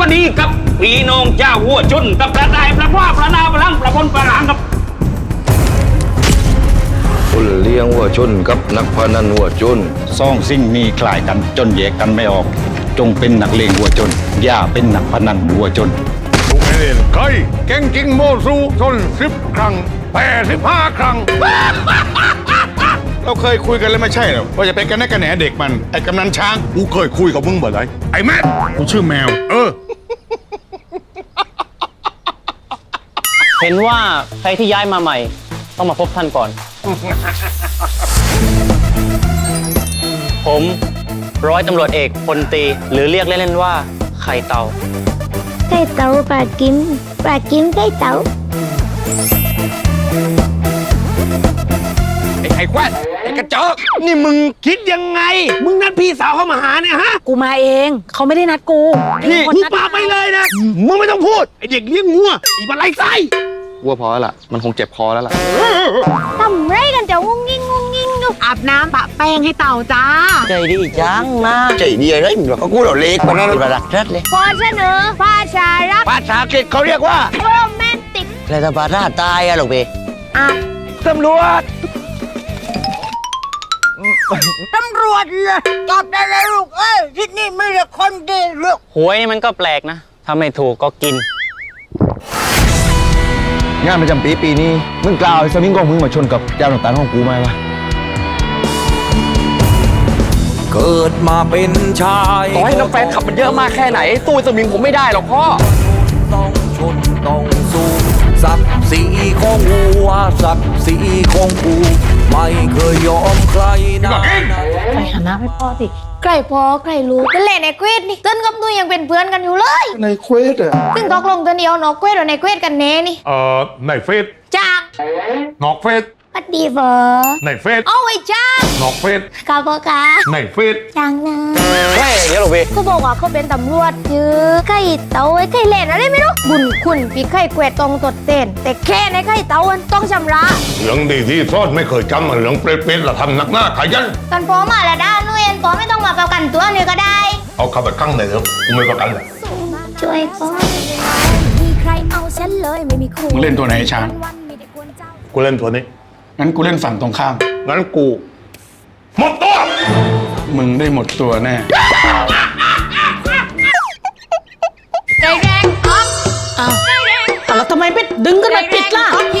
วัสดีกับพี่น้องเจ้าหัวจุนกับประดายประว่าประนาประลังประพลประหลางกับคนเลี้ยงวัวชนกับนักพนันวัวชนสองสิ่งนี้คล้ายกันจนแยกกันไม่ออก จงเป็นนักเลงวัวจนอย่าเป็นนักพนันวัวจนทุกเล่นใครเก่งจริงโมซูชนสิบครั้งแพ้สิบห้าครั้ง เราเคยคุยกันแล้วไม่ใช่เหรอว่าจะเป็นกันแน่กันแหนเด็กมัน ไอ้กำนันช้างกูเคยคุยกับมึงบ่ไรไอ้แม่กูชื่อแมว เออ เห็นว่าใครที่ย้ายมาใหม่ ต้องมาพบท่านก่อน ผมร้อยตำรวจเอกพลตรีหรือเรียกเล่นๆว่า ไข่เตา ไก่เต่าปลากิมปลากิมไก่เต่า อ้ไอ้แควดไอ้กระจอกนี่มึงคิดยังไง มึงนัดพี่สาวเข้ามาหาเนี่ยฮะกูมาเองเขาไม่ได้นัดกูนี่เป็คกูนัดปากไปเลยนะมึงไม่ต้องพูดไอ้เด็กเลี้ยงงัวไอ้บันไลไส้วัวพอแล้วล่ะ มันคงเจ็บคอแล้วล่ะทำไรกันจะงุ้งงิ้งงุ้งงิ้งดูอาบน้ำปะแป้งให้เต่าจ้า ใจดีจังนะใจดีอะไรมึงก็กูเราเล็กกว่านั้นระดับชัดเลยพอเสนอภาษารักภาษาอังกฤษเขาเรียกว่าโรแมนติกอะไรถ้าภาษาตายอะหลวงพี่อะตำรวจ ตำรวจเลยจับได้แล้วลูกเอ้ยที่นี่ไม่ได้คนดีลูกหวยมันก็แปลกนะ ถ้าไม่ถูกก็กิน งานประจำปีปีนี้ มึงกล่าวไอ้สมิงของมึงมาชนกับยาวต่างๆของกูไหมวะเกิดมาเป็นชายต่อให้น้ำแฟนขับมันเยอะมากแค่ไหนตู้สมิงผมไม่ได้หรอกพ่อ ต้องชนต้องสู้ศักดิ์ศรีของวัวศักดิ์ศรีของกู ไม่เคยยอมใครนะไปหาน้ำให้พ่อสิใครพอใครรู้นั่นแหละในเควสนี่เต้นกับตุ้ยยังเป็นเพื่อนกันอยู่เลย ในเควสอะซึ่งตกลงตัวเดียวนอกเควสหรือในเควสกันแน่นี่ เอ่อในเฟซจ้างนอกเฟซ พัดดีเฟอในเฟซเอาไว้จ้างนอกเฟซกาบอกาในเฟซจ้างนะแค่อย่างเงี้ยหลวงพี่เขาบอกว่าเขาเป็นตำรวจชื่อไก่เตาไอ้ไก่เล่นอะไรไม่รู้บุญคุณพี่ไข่แกวดตรงตดเต้น แต่แค่ในไข่เตามันต้องชำระเหลืองดีที่ซอดไม่เคยจำมันเหลืองเปรตๆละทำนักหน้าขยันกันพอมาละด้านนุ้ยเอ็นพอไม่ต้องมาประกันตัวเนี่ยก็ได้ เอาเข้าไปข้างในเถอะกูไม่ประกันเลยช่วยพ่อมีใครเอาฉันเลยไม่มีคู่มึงเล่นตัวไหนไอ้ช้างวันๆมีแต่คนเจ้ากูเล่นตัวนี้ งั้นกูเล่นฝั่งตรงข้าม งั้นกู หมดตัว มึงได้หมดตัวแน่อ้าวแล้วทำไมไปดึงกันมาปิดล่ะพี่บ้า